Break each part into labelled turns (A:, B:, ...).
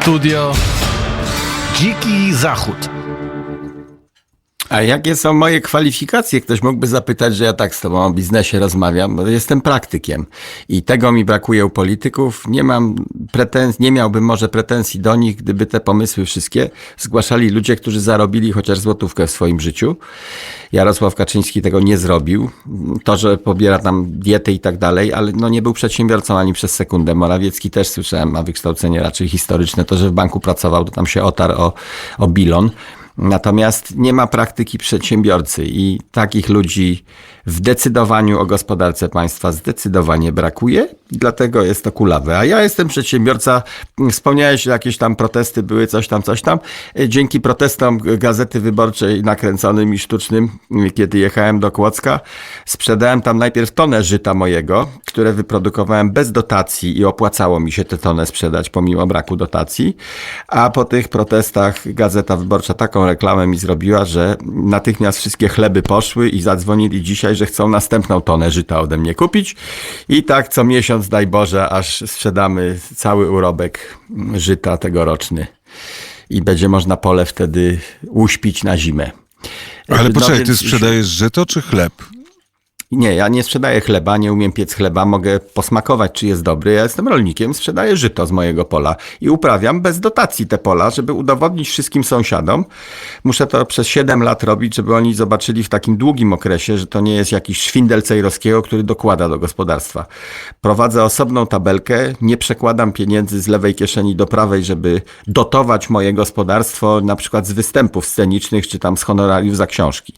A: Studio Dziki Zachód.
B: A jakie są moje kwalifikacje? Ktoś mógłby zapytać, że ja tak z tobą o biznesie rozmawiam, bo jestem praktykiem i tego mi brakuje u polityków. Nie mam pretensji, nie miałbym może pretensji do nich, gdyby te pomysły wszystkie zgłaszali ludzie, którzy zarobili chociaż złotówkę w swoim życiu. Jarosław Kaczyński tego nie zrobił. To, że pobiera tam diety i tak dalej, ale no nie był przedsiębiorcą ani przez sekundę. Morawiecki też słyszałem, ma wykształcenie raczej historyczne. To, że w banku pracował, to tam się otarł o, o bilon. Natomiast nie ma praktyki przedsiębiorcy i takich ludzi w decydowaniu o gospodarce państwa zdecydowanie brakuje, dlatego jest to kulawe. A ja jestem przedsiębiorca, wspomniałeś, jakieś tam protesty były, coś tam, coś tam. Dzięki protestom Gazety Wyborczej nakręconym i sztucznym, kiedy jechałem do Kłodzka, sprzedałem tam najpierw tonę żyta mojego, które wyprodukowałem bez dotacji i opłacało mi się tę tonę sprzedać pomimo braku dotacji, a po tych protestach Gazeta Wyborcza taką reklamę mi zrobiła, że natychmiast wszystkie chleby poszły i zadzwonili dzisiaj, że chcą następną tonę żyta ode mnie kupić. I tak co miesiąc, daj Boże, aż sprzedamy cały urobek żyta tegoroczny. I będzie można pole wtedy uśpić na zimę.
C: Ale
B: No
C: poczekaj, ty sprzedajesz żyto czy chleb?
B: Nie, ja nie sprzedaję chleba, nie umiem piec chleba, mogę posmakować, czy jest dobry. Ja jestem rolnikiem, sprzedaję żyto z mojego pola i uprawiam bez dotacji te pola, żeby udowodnić wszystkim sąsiadom. Muszę to przez 7 lat robić, żeby oni zobaczyli w takim długim okresie, że to nie jest jakiś szwindel Cejrowskiego, który dokłada do gospodarstwa. Prowadzę osobną tabelkę, nie przekładam pieniędzy z lewej kieszeni do prawej, żeby dotować moje gospodarstwo na przykład z występów scenicznych, czy tam z honorariów za książki.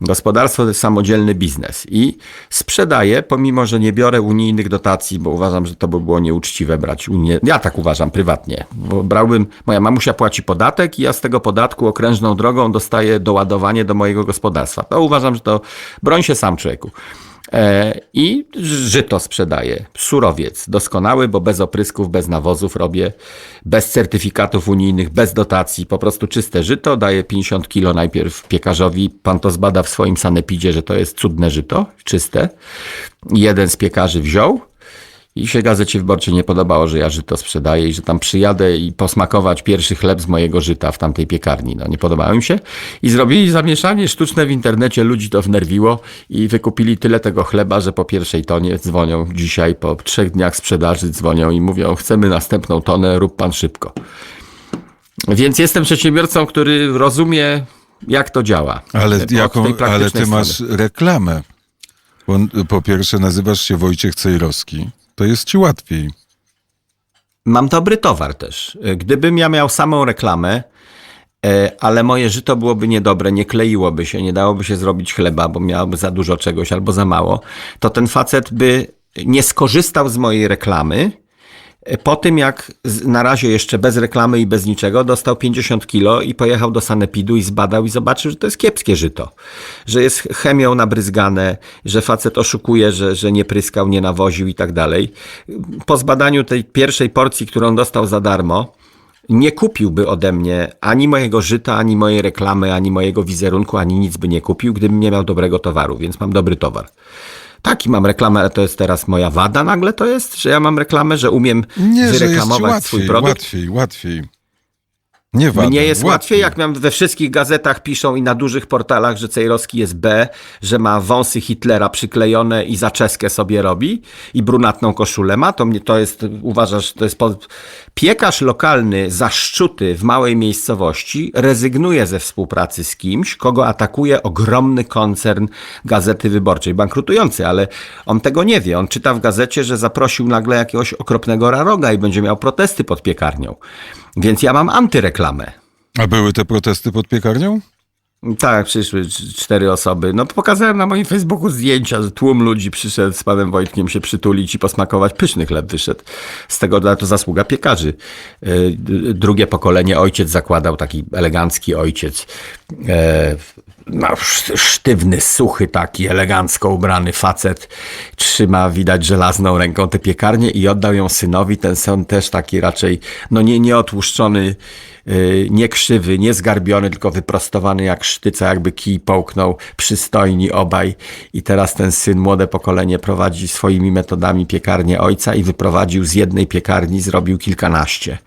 B: Gospodarstwo to jest samodzielny biznes i sprzedaję, pomimo że nie biorę unijnych dotacji, bo uważam, że to by było nieuczciwe brać unie. Ja tak uważam prywatnie, bo brałbym, moja mamusia płaci podatek i ja z tego podatku okrężną drogą dostaję doładowanie do mojego gospodarstwa. To uważam, że to broń się sam człowieku. E, I żyto sprzedaję. Surowiec doskonały, bo bez oprysków, bez nawozów robię, bez certyfikatów unijnych, bez dotacji, po prostu czyste żyto. Daję 50 kilo najpierw piekarzowi. Pan to zbada w swoim sanepidzie, że to jest cudne żyto, czyste. Jeden z piekarzy wziął. I się gazecie wyborczej nie podobało, że ja żyto sprzedaję i że tam przyjadę i posmakować pierwszy chleb z mojego żyta w tamtej piekarni. No nie podobało im się. I zrobili zamieszanie sztuczne w internecie, ludzi to wnerwiło i wykupili tyle tego chleba, że po pierwszej tonie dzwonią dzisiaj, po trzech dniach sprzedaży dzwonią i mówią, chcemy następną tonę, rób pan szybko. Więc jestem przedsiębiorcą, który rozumie, jak to działa.
C: Ale, jaką, ale ty masz
B: strony.
C: reklamę. Bo, po pierwsze nazywasz się Wojciech Cejrowski. To jest ci łatwiej.
B: Mam dobry towar też. Gdybym ja miał samą reklamę, e, ale moje żyto byłoby niedobre, nie kleiłoby się, nie dałoby się zrobić chleba, bo miałoby za dużo czegoś albo za mało, to ten facet by nie skorzystał z mojej reklamy. E, Po tym, jak na razie jeszcze bez reklamy i bez niczego dostał 50 kilo i pojechał do sanepidu i zbadał i zobaczył, że to jest kiepskie żyto. Że jest chemią nabryzgane, że facet oszukuje, że, że nie pryskał, nie nawoził i tak dalej. Po zbadaniu tej pierwszej porcji, którą dostał za darmo, nie kupiłby ode mnie ani mojego żyta, ani mojej reklamy, ani mojego wizerunku, ani nic by nie kupił, gdybym nie miał dobrego towaru, więc mam dobry towar. Taki mam reklamę, ale to jest teraz moja wada nagle to jest, że ja mam reklamę, że umiem
C: Nie, że jest ci
B: wyreklamować swój
C: łatwiej,
B: produkt.
C: łatwiej, łatwiej. Nie wada,
B: Mnie jest łatwiej, jak miałem we wszystkich gazetach piszą i na dużych portalach, że Cejrowski jest B, że ma wąsy Hitlera przyklejone i zaczeskę sobie robi i brunatną koszulę ma, to mnie to jest, uważasz, to jest po... piekarz lokalny zaszczuty w małej miejscowości rezygnuje ze współpracy z kimś, kogo atakuje ogromny koncern Gazety Wyborczej, bankrutujący, ale on tego nie wie. On czyta w gazecie, że zaprosił nagle jakiegoś okropnego raroga i będzie miał protesty pod piekarnią. Więc ja mam antyreklamę.
C: A były te protesty pod piekarnią?
B: Tak, przyszły cz- cztery osoby. No pokazałem na moim Facebooku zdjęcia, że tłum ludzi przyszedł z panem Wojtkiem się przytulić i posmakować. Pyszny chleb wyszedł. Z tego to zasługa piekarzy. D- Drugie pokolenie ojciec zakładał, taki elegancki ojciec. No, sz- sztywny, suchy taki, elegancko ubrany facet. Trzyma, widać, żelazną ręką tę piekarnię i oddał ją synowi. Ten syn też taki raczej, no nie, nie otłuszczony, yy, nie krzywy, nie zgarbiony, tylko wyprostowany jak sztyca, jakby kij połknął, przystojni obaj. I teraz ten syn, młode pokolenie prowadzi swoimi metodami piekarnię ojca i wyprowadził z jednej piekarni, zrobił kilkanaście.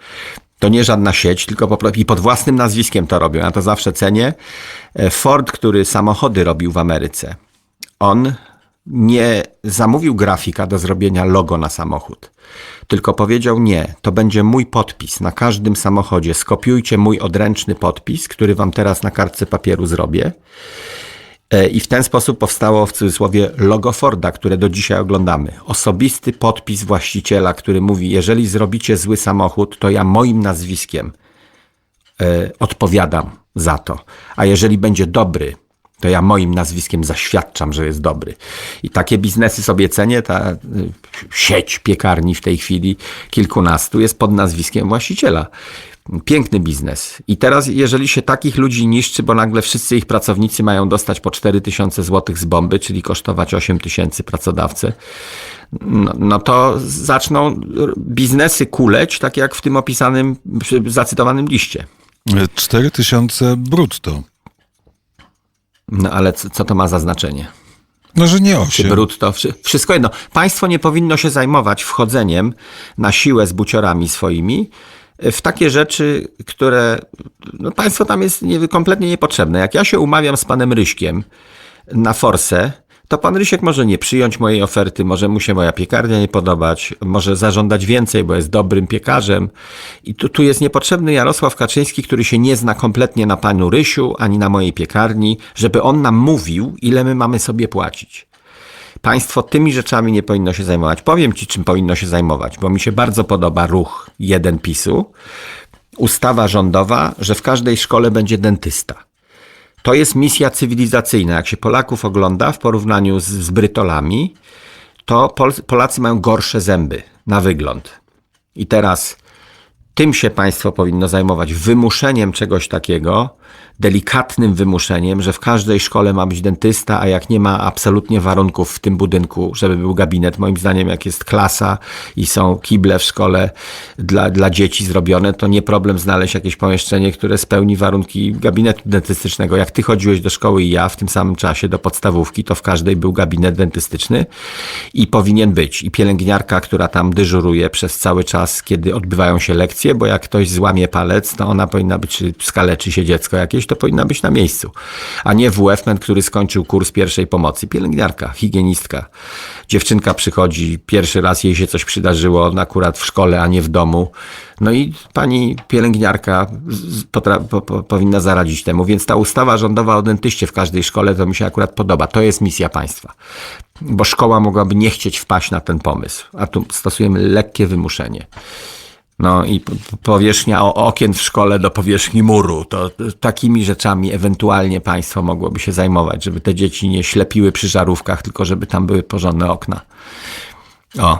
B: To nie żadna sieć, tylko po i pod własnym nazwiskiem to robią. Ja to zawsze cenię. E, Ford, który samochody robił w Ameryce, on nie zamówił grafika do zrobienia logo na samochód, tylko powiedział nie, to będzie mój podpis na każdym samochodzie. Skopiujcie mój odręczny podpis, który wam teraz na kartce papieru zrobię. E, I w ten sposób powstało w cudzysłowie logo Forda, które do dzisiaj oglądamy. Osobisty podpis właściciela, który mówi: Jeżeli zrobicie zły samochód, to ja moim nazwiskiem e, odpowiadam za to. A jeżeli będzie dobry, to ja moim nazwiskiem zaświadczam, że jest dobry. I takie biznesy sobie cenię. Ta y, sieć piekarni w tej chwili kilkunastu jest pod nazwiskiem właściciela. Piękny biznes. I teraz, jeżeli się takich ludzi niszczy, bo nagle wszyscy ich pracownicy mają dostać po 4 tysiące złotych z bomby, czyli kosztować 8 tysięcy pracodawcy, no, no to zaczną biznesy kuleć, tak jak w tym opisanym, zacytowanym liście.
C: 4 tysiące brutto.
B: No ale co, co to ma za znaczenie?
C: No, że nie
B: czy
C: 8.
B: brutto, wszy- wszystko jedno. Państwo nie powinno się zajmować wchodzeniem na siłę z buciorami swoimi w takie rzeczy, które no, państwo tam jest nie, kompletnie niepotrzebne. Jak ja się umawiam z panem Ryśkiem na forsę, to pan Rysiek może nie przyjąć mojej oferty, może mu się moja piekarnia nie podobać, może zażądać więcej, bo jest dobrym piekarzem. I tu, tu jest niepotrzebny Jarosław Kaczyński, który się nie zna kompletnie na panu Rysiu, ani na mojej piekarni, żeby on nam mówił, ile my mamy sobie płacić. Państwo tymi rzeczami nie powinno się zajmować. Powiem Ci, czym powinno się zajmować, bo mi się bardzo podoba ruch jeden PiSu. Ustawa rządowa, że w każdej szkole będzie dentysta. To jest misja cywilizacyjna. Jak się Polaków ogląda w porównaniu z, z Brytolami, to Pol, Polacy mają gorsze zęby na wygląd. I teraz tym się państwo powinno zajmować, wymuszeniem czegoś takiego, delikatnym wymuszeniem, że w każdej szkole ma być dentysta, a jak nie ma absolutnie warunków w tym budynku, żeby był gabinet, moim zdaniem jak jest klasa i są kible w szkole dla, dla dzieci zrobione, to nie problem znaleźć jakieś pomieszczenie, które spełni warunki gabinetu dentystycznego. Jak ty chodziłeś do szkoły i ja w tym samym czasie do podstawówki, to w każdej był gabinet dentystyczny i powinien być. I pielęgniarka, która tam dyżuruje przez cały czas, kiedy odbywają się lekcje, bo jak ktoś złamie palec, to ona powinna być, czy skaleczy się dziecko jakieś, to powinna być na miejscu. A nie WF-man, który skończył kurs pierwszej pomocy. Pielęgniarka, higienistka. Dziewczynka przychodzi, pierwszy raz jej się coś przydarzyło, akurat w szkole, a nie w domu. No i pani pielęgniarka po, po, powinna zaradzić temu. Więc ta ustawa rządowa o dentyście w każdej szkole to mi się akurat podoba. To jest misja państwa. Bo szkoła mogłaby nie chcieć wpaść na ten pomysł. A tu stosujemy lekkie wymuszenie. No i powierzchnia o- okien w szkole do powierzchni muru, to takimi rzeczami ewentualnie państwo mogłoby się zajmować, żeby te dzieci nie ślepiły przy żarówkach, tylko żeby tam były porządne okna. O,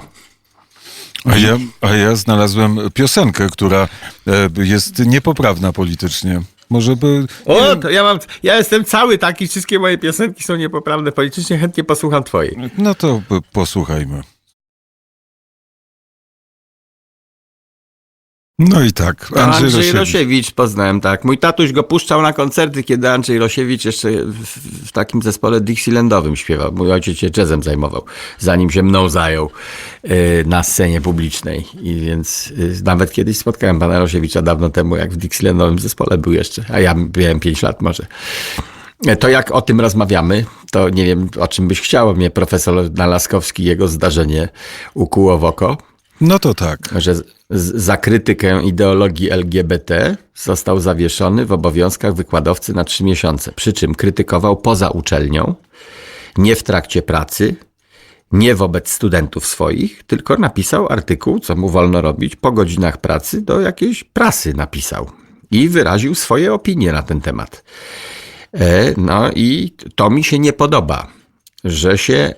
C: A ja, a ja znalazłem piosenkę, która e, jest niepoprawna politycznie. Może by...
B: o to ja mam, ja jestem cały taki, wszystkie moje piosenki są niepoprawne politycznie, chętnie posłucham twojej.
C: No to posłuchajmy. No i tak, Andrzej,
B: Andrzej
C: Rosiewicz.
B: Rosiewicz poznałem, tak. Mój tatuś go puszczał na koncerty, kiedy Andrzej Rosiewicz jeszcze w, w takim zespole Dixielandowym śpiewał. Mój ojciec się jazzem zajmował, zanim się mną zajął y, na scenie publicznej. I więc y, nawet kiedyś spotkałem pana Rosiewicza dawno temu, jak w Dixielandowym zespole był jeszcze, a ja miałem 5 lat może. E, To jak o tym rozmawiamy, to nie wiem, o czym byś chciał. Mnie profesor Nalaskowski, jego zdarzenie ukuło w oko
C: No to tak.
B: że za krytykę ideologii LGBT został zawieszony w obowiązkach wykładowcy na trzy miesiące. Przy czym krytykował poza uczelnią, nie w trakcie pracy, nie wobec studentów swoich, tylko napisał artykuł, co mu wolno robić, po godzinach pracy do jakiejś prasy napisał i wyraził swoje opinie na ten temat. E, No i to mi się nie podoba, że się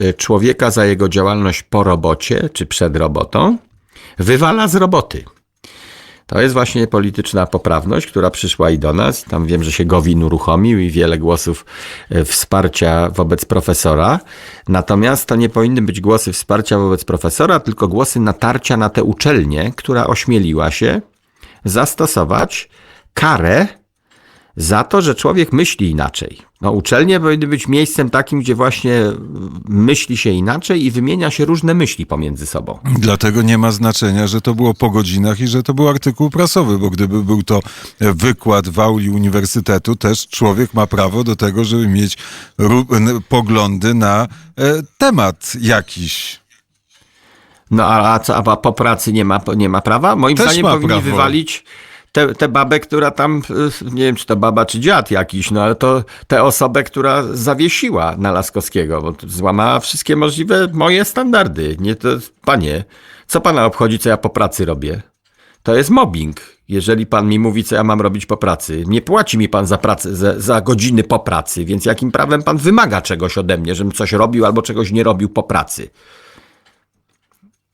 B: e, człowieka za jego działalność po robocie czy przed robotą wywala z roboty. To jest właśnie polityczna poprawność, która przyszła i do nas. Tam wiem, że się Gowin uruchomił i wiele głosów e, wsparcia wobec profesora. Natomiast to nie powinny być głosy wsparcia wobec profesora, tylko głosy natarcia na tę uczelnię, która ośmieliła się zastosować karę za to, że człowiek myśli inaczej. No, uczelnie powinny być miejscem takim, gdzie właśnie myśli się inaczej i wymienia się różne myśli pomiędzy sobą.
C: Dlatego nie ma znaczenia, że to było po godzinach i że to był artykuł prasowy, bo gdyby był to wykład w auli uniwersytetu, też człowiek ma prawo do tego, żeby mieć poglądy na e, temat jakiś.
B: No a, a co, a po pracy nie ma, nie ma prawa? Moim
C: Też
B: zdaniem powinni
C: prawo.
B: wywalić tę te babę, która tam, y, nie wiem czy to baba czy dziad jakiś, no ale to tę osobę, która zawiesiła na Laskowskiego, bo złamała wszystkie możliwe moje standardy. Nie to, panie, co pana obchodzi, co ja po pracy robię? To jest mobbing. Jeżeli pan mi mówi, co ja mam robić po pracy, nie płaci mi pan za pracę, za, za godziny po pracy, więc jakim prawem pan wymaga czegoś ode mnie, żebym coś robił albo czegoś nie robił po pracy?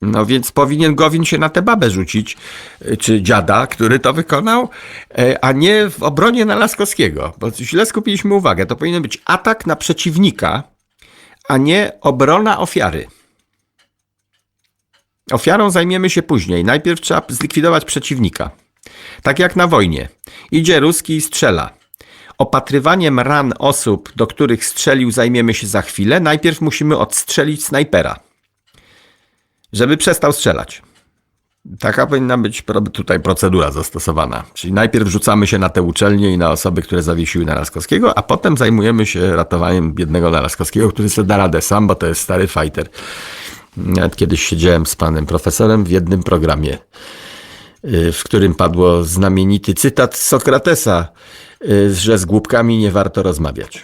B: No więc powinien Gowin się na tę babę rzucić, y, czy dziada, który to wykonał, e, a nie w obronie na Laskowskiego. Bo źle skupiliśmy uwagę. To powinien być atak na przeciwnika, a nie obrona ofiary. Ofiarą zajmiemy się później. Najpierw trzeba zlikwidować przeciwnika. Tak jak na wojnie. Idzie Ruski i strzela. Opatrywaniem ran osób, do których strzelił, zajmiemy się za chwilę. Najpierw musimy odstrzelić snajpera żeby przestał strzelać. Taka powinna być tutaj procedura zastosowana. Czyli najpierw rzucamy się na te uczelnie i na osoby, które zawiesiły Nalaskowskiego, a potem zajmujemy się ratowaniem biednego Nalaskowskiego, który sobie da radę sam, bo to jest stary fighter. Nawet kiedyś siedziałem z panem profesorem w jednym programie, y, w którym padło znamienity cytat Sokratesa, y, że z głupkami nie warto rozmawiać.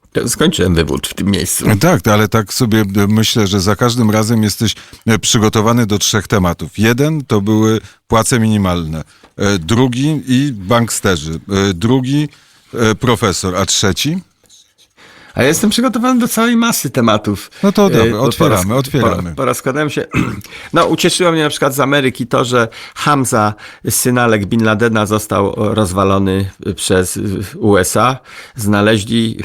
B: To Skończyłem wywód w tym miejscu.
C: Tak, ale tak sobie e, myślę, że za każdym razem jesteś e, przygotowany do trzech tematów. Jeden to były płace minimalne, e, drugi i banksterzy, drugi profesor, a trzeci?
B: A ja jestem przygotowany do całej masy tematów.
C: No to dobra,
B: E,
C: otwieramy,
B: poroz-
C: otwieramy.
B: Porozkładałem się. No, ucieszyło mnie na przykład z Ameryki to, że Hamza, synalek Bin Ladena, został rozwalony przez USA. Znaleźli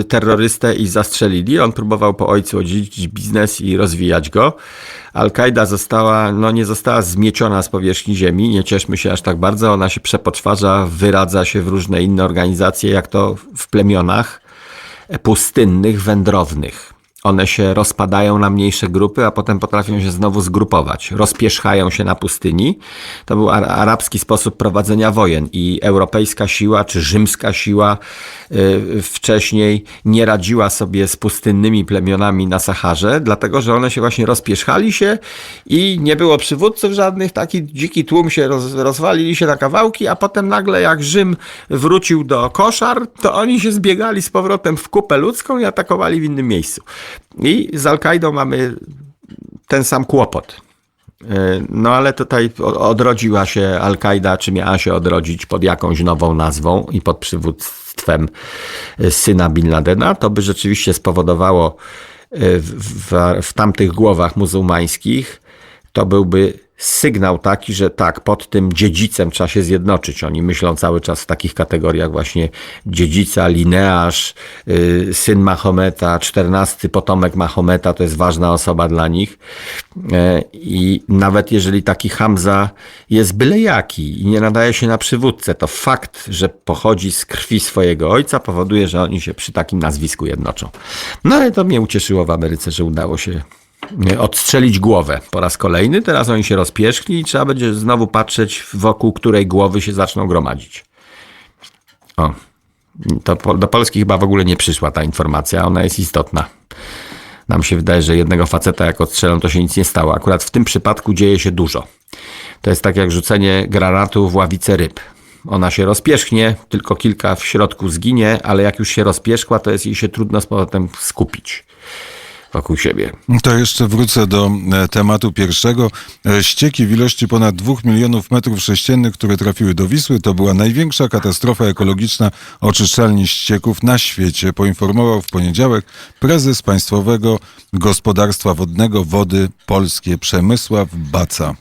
B: y, terrorystę i zastrzelili. On próbował po ojcu odziedziczyć biznes i rozwijać go. Al-Kaida została, no nie została zmieciona z powierzchni ziemi. Nie cieszmy się aż tak bardzo. Ona się przepoczwarza, wyradza się w różne inne organizacje, jak to w plemionach pustynnych, wędrownych. One się rozpadają na mniejsze grupy, a potem potrafią się znowu zgrupować. Rozpierzchają się na pustyni. To był ara- arabski sposób prowadzenia wojen i europejska siła, czy rzymska siła y, wcześniej nie radziła sobie z pustynnymi plemionami na Saharze, dlatego że one się właśnie rozpierzchali się i nie było przywódców żadnych, taki dziki tłum się roz, rozwalili się na kawałki, a potem nagle jak Rzym wrócił do koszar, to oni się zbiegali z powrotem w kupę ludzką i atakowali w innym miejscu. I z Al-Kaidą mamy ten sam kłopot. Yy, No ale tutaj odrodziła się Al-Kaida, czy miała się odrodzić pod jakąś nową nazwą i pod przywództwem yy, syna Bin Ladena, to by rzeczywiście spowodowało yy, w, w, w tamtych głowach muzułmańskich, to byłby sygnał taki, że tak, pod tym dziedzicem trzeba się zjednoczyć. Oni myślą cały czas w takich kategoriach właśnie dziedzica, linearz, yy, syn Mahometa, czternasty potomek Mahometa, to jest ważna osoba dla nich. E, I nawet jeżeli taki Hamza jest byle jaki i nie nadaje się na przywódcę, to fakt, że pochodzi z krwi swojego ojca powoduje, że oni się przy takim nazwisku jednoczą. No ale to mnie ucieszyło w Ameryce, że udało się odstrzelić głowę po raz kolejny. Teraz oni się rozpierzchli i trzeba będzie znowu patrzeć, wokół której głowy się zaczną gromadzić. O, to do Polski chyba w ogóle nie przyszła ta informacja, ona jest istotna. Nam się wydaje, że jednego faceta jak odstrzelą, to się nic nie stało. Akurat w tym przypadku dzieje się dużo. To jest tak jak rzucenie granatu w ławicę ryb. Ona się rozpierzchnie, tylko kilka w środku zginie, ale jak już się rozpierzchła, to jest jej się trudno z powrotem skupić wokół siebie.
C: To jeszcze wrócę do e, tematu pierwszego. E, Ścieki w ilości ponad 2 milionów metrów sześciennych, które trafiły do Wisły, to była największa katastrofa ekologiczna oczyszczalni ścieków na świecie, poinformował w poniedziałek prezes Państwowego Gospodarstwa Wodnego Wody Polskie Przemysław Baca.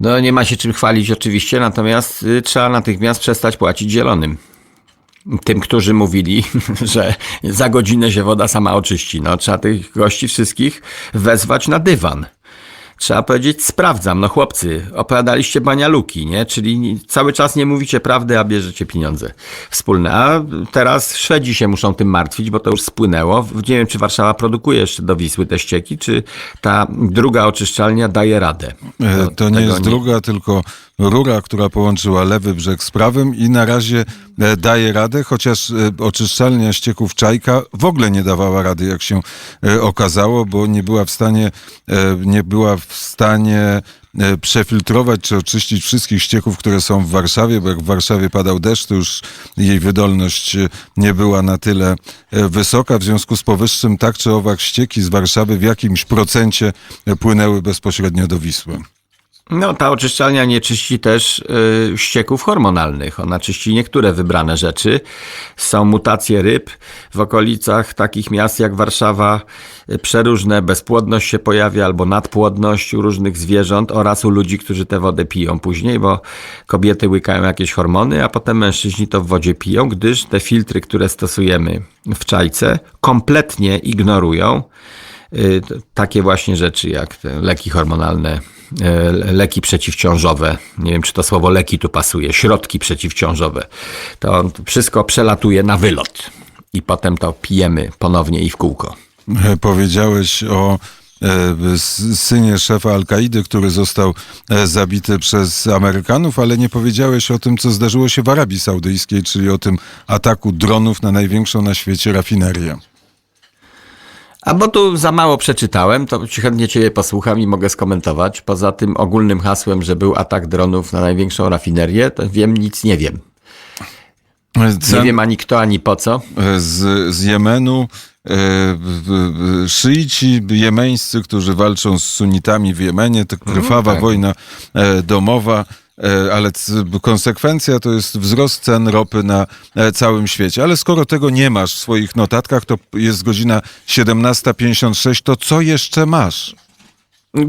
B: No nie ma się czym chwalić oczywiście, natomiast y, trzeba natychmiast przestać płacić zielonym. Tym, którzy mówili, że za godzinę się woda sama oczyści. No, trzeba tych gości wszystkich wezwać na dywan. trzeba powiedzieć, sprawdzam. No chłopcy, opowiadaliście banialuki, nie? Czyli cały czas nie mówicie prawdy, a bierzecie pieniądze wspólne. A teraz Szwedzi się muszą tym martwić, bo to już spłynęło. Nie wiem, czy Warszawa produkuje jeszcze do Wisły te ścieki, czy ta druga oczyszczalnia daje radę.
C: E,
B: No,
C: To nie jest druga, tylko rura, która połączyła lewy brzeg z prawym i na razie e, daje radę, chociaż e, oczyszczalnia ścieków Czajka w ogóle nie dawała rady, jak się e, okazało, bo nie była w stanie, nie była w stanie przefiltrować czy oczyścić wszystkich ścieków, które są w Warszawie, bo jak w Warszawie padał deszcz, to już jej wydolność nie była na tyle wysoka. W związku z powyższym tak czy owak ścieki z Warszawy w jakimś procencie płynęły bezpośrednio do Wisły.
B: No, ta oczyszczalnia nie czyści też y, ścieków hormonalnych. Ona czyści niektóre wybrane rzeczy. Są mutacje ryb w okolicach takich miast jak Warszawa. y, Przeróżne bezpłodność się pojawia albo nadpłodność u różnych zwierząt oraz u ludzi, którzy tę wodę piją później, bo kobiety łykają jakieś hormony, a potem mężczyźni to w wodzie piją, gdyż te filtry, które stosujemy w czajce, kompletnie ignorują y, takie właśnie rzeczy jak leki hormonalne, leki przeciwciążowe. Nie wiem, czy to słowo leki tu pasuje, środki przeciwciążowe. To wszystko przelatuje na wylot i potem to pijemy ponownie i w kółko.
C: E, Powiedziałeś o e, synie szefa Al-Kaidy, który został e, zabity przez Amerykanów, ale nie powiedziałeś o tym, co zdarzyło się w Arabii Saudyjskiej, czyli o tym ataku dronów na największą na świecie rafinerię.
B: A bo tu za mało przeczytałem, to chętnie Ciebie posłucham i mogę skomentować. Poza tym ogólnym hasłem, że był atak dronów na największą rafinerię, to wiem, nic nie wiem. Nie wiem ani kto, ani po co.
C: z, z Jemenu e, szyici jemeńscy, którzy walczą z sunnitami w Jemenie, to krwawa
B: tak.
C: wojna e, domowa. E, Ale konsekwencja to jest wzrost cen ropy na e, całym świecie. Ale skoro tego nie masz w swoich notatkach, to jest godzina 17.56, to co jeszcze masz?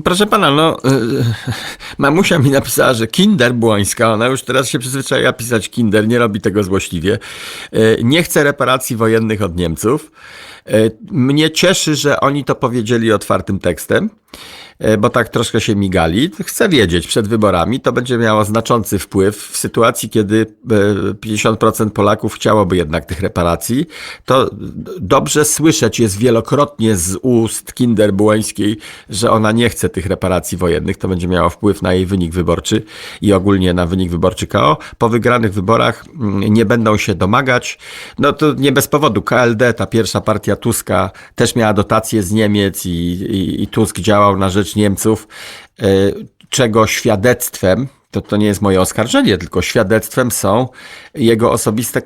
B: Proszę pana, no, yy, mamusia mi napisała, że Kinder Błońska, ona już teraz się przyzwyczaiła pisać Kinder, nie robi tego złośliwie, nie chce reparacji wojennych od Niemców. Mnie cieszy, że oni to powiedzieli otwartym tekstem, bo tak troszkę się migali. Chcę wiedzieć przed wyborami, to będzie miało znaczący wpływ w sytuacji, kiedy yy, 50% Polaków chciałoby jednak tych reparacji, to dobrze słyszeć jest wielokrotnie z ust Kinder Błońskiej, że ona nie chce tych reparacji wojennych. To będzie miało wpływ na jej wynik wyborczy i ogólnie na wynik wyborczy KO. Po wygranych wyborach mm, nie będą się domagać. No to nie bez powodu. KLD, ta pierwsza partia Tuska, też miała dotacje z Niemiec i, i, i Tusk działał na rzecz Niemców, e, czego świadectwem to, to nie jest moje oskarżenie, tylko świadectwem są jego osobiste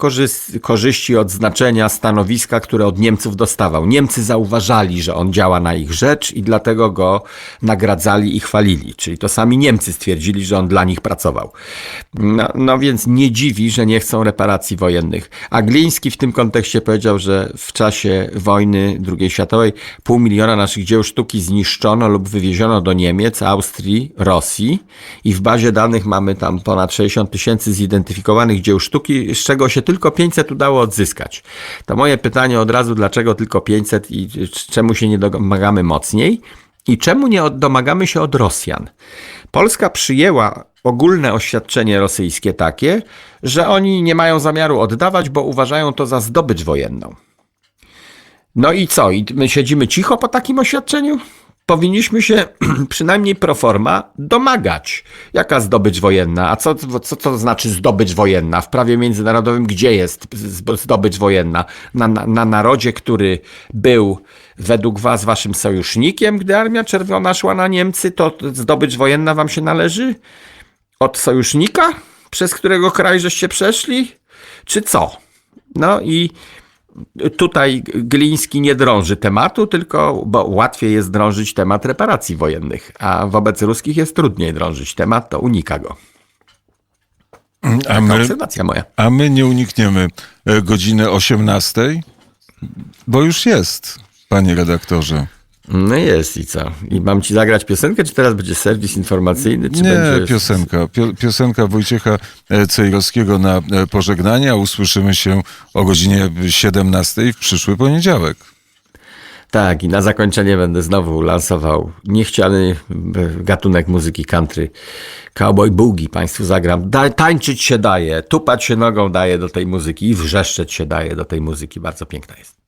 B: korzyści od znaczenia stanowiska, które od Niemców dostawał. Niemcy zauważali, że on działa na ich rzecz i dlatego go nagradzali i chwalili. Czyli to sami Niemcy stwierdzili, że on dla nich pracował. No, no więc nie dziwi, że nie chcą reparacji wojennych. A Gliński w tym kontekście powiedział, że w czasie wojny II światowej pół miliona naszych dzieł sztuki zniszczono lub wywieziono do Niemiec, Austrii, Rosji i w bazie danych mamy tam ponad 60 tysięcy zidentyfikowanych dzieł sztuki, z czego się tylko 500 udało odzyskać. To moje pytanie od razu, dlaczego tylko 500 i czemu się nie domagamy mocniej? I czemu nie domagamy się od Rosjan? Polska przyjęła ogólne oświadczenie rosyjskie takie, że oni nie mają zamiaru oddawać, bo uważają to za zdobycz wojenną. No i co? I my siedzimy cicho po takim oświadczeniu? Powinniśmy się przynajmniej pro forma domagać. Jaka zdobycz wojenna? A co, co to znaczy zdobycz wojenna? W prawie międzynarodowym gdzie jest z- zdobycz wojenna? Na, na, na narodzie, który był według was waszym sojusznikiem, gdy Armia Czerwona szła na Niemcy, to zdobycz wojenna wam się należy? Od sojusznika, przez którego kraj żeście przeszli? Czy co? No i tutaj Gliński nie drąży tematu, tylko bo łatwiej jest drążyć temat reparacji wojennych, a wobec ruskich jest trudniej drążyć temat, to unika go.
C: A my,
B: obserwacja moja.
C: a my nie unikniemy e, godziny 18, bo już jest, panie redaktorze.
B: No jest i co? I mam ci zagrać piosenkę, czy teraz będzie serwis informacyjny, czy
C: Nie,
B: będzie...
C: piosenka. Pio, piosenka Wojciecha e, Cejrowskiego na e, pożegnanie, a usłyszymy się o godzinie 17 w przyszły poniedziałek.
B: Tak, i na zakończenie będę znowu lansował niechciany e, gatunek muzyki country. Cowboy Boogie Państwu zagram. Da, tańczyć się daje, tupać się nogą daje do tej muzyki i wrzeszczeć się daje do tej muzyki. Bardzo piękna jest.